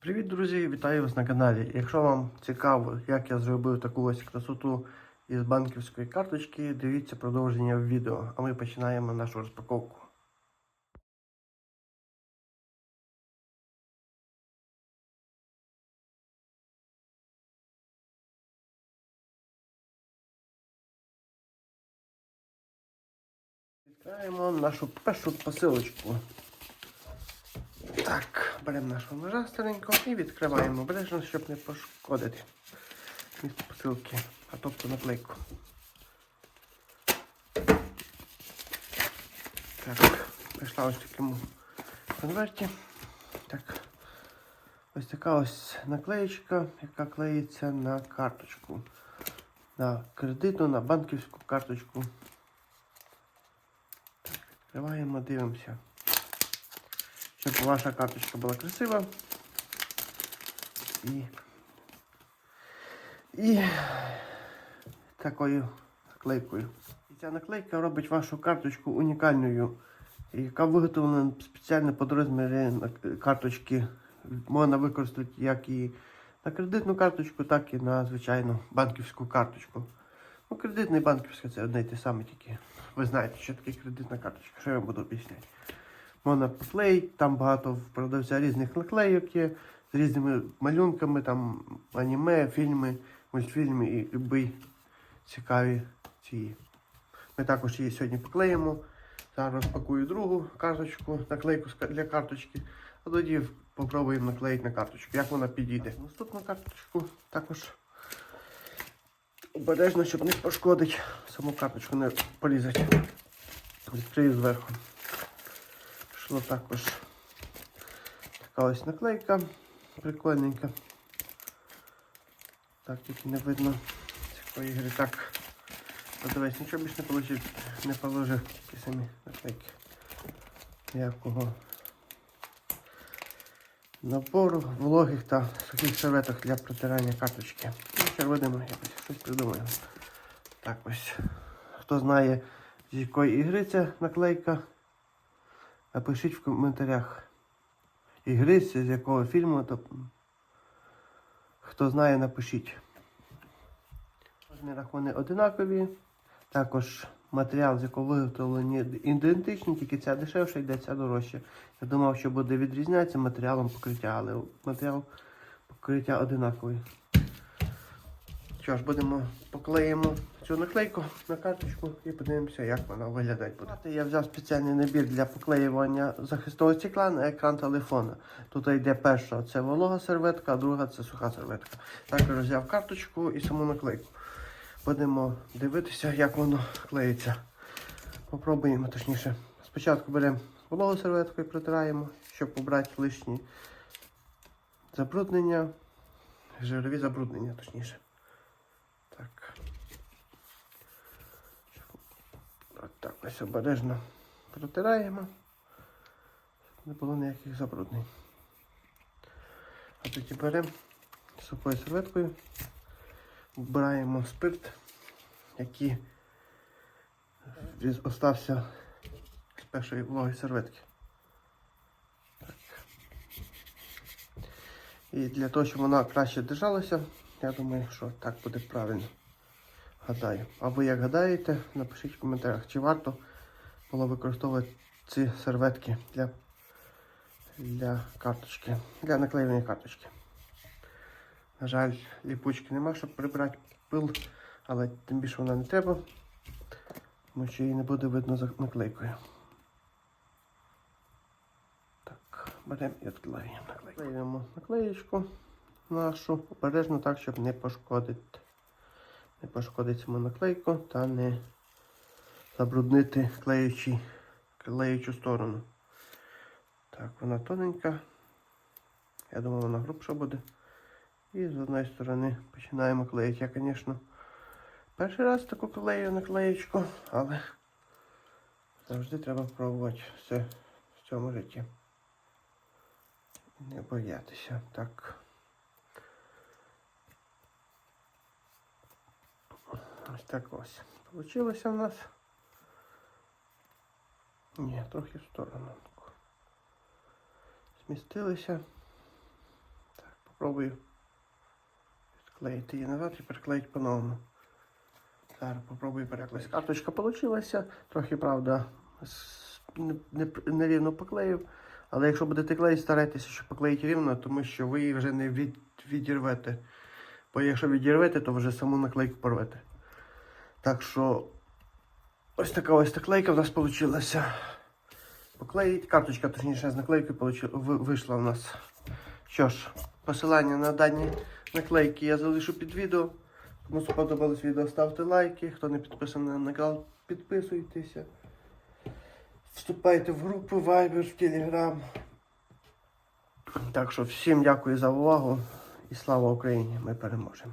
Привіт, друзі! Вітаю вас на каналі. Якщо вам цікаво, як я зробив таку ось красоту із банківської карточки, дивіться продовження в відео, а ми починаємо нашу розпаковку. Відкриваємо нашу першу посилочку. Так, беремо нашого ножа старенького і відкриваємо обережно, щоб не пошкодити місце посилки, а тобто наклейку. Так, прийшла ось в такому конверті. Так. Ось така ось наклеєчка, яка клеїться на карточку. На кредитну, на банківську карточку. Так, відкриваємо, дивимося щоб ваша карточка була красива. І, і такою наклейкою. І ця наклейка робить вашу карточку унікальною, яка виготовлена спеціально під розміри карточки. Можна використати як і на кредитну карточку, так і на звичайну банківську карточку. Ну, кредитна і банківська це одне й те саме тільки. Ви знаєте, що таке кредитна карточка, що я вам буду об'ясняти. Можна поклеїти, там багато продавця різних наклейок є, з різними малюнками, там аніме, фільми, мультфільми і любі цікаві ці. Ми також її сьогодні поклеїмо. Зараз розпакую другу карточку, наклейку для карточки, а тоді спробуємо наклеїти на карточку, як вона підійде. Наступну карточку також обережно, щоб не пошкодити, саму карточку не порізати. Відкрию зверху. Пішло також така ось наклейка прикольненька. Так, тільки не видно з якої гри. Так, подивись, нічого більше не положив, не положив такі самі наклейки. Ніякого набору вологих та сухих серветок для протирання карточки. Ну, ще видимо, якось щось придумаємо. Так ось. Хто знає, з якої ігри ця наклейка, Напишіть в коментарях ігри, з якого фільму, то хто знає, напишіть. Розмірах вони одинакові. Також матеріал, з якого виготовлені, ідентичні, тільки ця дешевша йде, ця дорожча. Я думав, що буде відрізнятися матеріалом покриття, але матеріал покриття одинаковий. Що ж, будемо поклеїмо цю наклейку на карточку і подивимося, як вона виглядати буде. Я взяв спеціальний набір для поклеювання захистового стекла на екран телефона. Тут йде перша це волога серветка, а друга це суха серветка. Також взяв карточку і саму наклейку. Будемо дивитися, як воно клеїться. Попробуємо точніше. Спочатку беремо вологу серветку і протираємо, щоб побрати лишні забруднення, жирові забруднення, точніше. Так. От так ось обережно протираємо, щоб не було ніяких забруднень. А тоді беремо сухою серветкою, вбираємо спирт, який остався з першої вологої серветки. Так. І для того, щоб вона краще держалася, я думаю, що так буде правильно. Гадаю. А ви як гадаєте, напишіть в коментарях, чи варто було використовувати ці серветки для, для карточки, для наклеювання карточки. На жаль, ліпучки нема, щоб прибрати пил, але тим більше вона не треба, тому що її не буде видно за наклейкою. Так, беремо і відклеюємо наклейку. Клеїмо наклеєчку нашу обережно так, щоб не пошкодити. Не пошкодити саму наклейку та не забруднити клеючі, клеючу сторону. Так, вона тоненька. Я думаю, вона грубша буде. І з одної сторони починаємо клеїти. Я, звісно, перший раз таку клею наклеєчку, але завжди треба пробувати все в цьому житті. Не боятися. Так. Ось так ось. Получилося в нас. Ні, трохи в сторону. Змістилися. Пробую відклеїти її назад і приклеїти по-новому. Зараз попробую переклеїти. Карточка вийшла. Трохи, правда, нерівно поклеїв. Але якщо будете клеїти, старайтеся, щоб поклеїти рівно, тому що ви її вже не від, відірвете. Бо якщо відірвете, то вже саму наклейку порвете. Так що ось така ось наклейка в нас вийшла. Поклеїть, карточка, точніше, з наклейки вийшла в нас. Що ж, посилання на дані наклейки я залишу під відео. Кому сподобалось відео, ставте лайки. Хто не підписаний на канал, підписуйтеся. Вступайте в групи Viber, в Telegram. Так що всім дякую за увагу і слава Україні! Ми переможемо.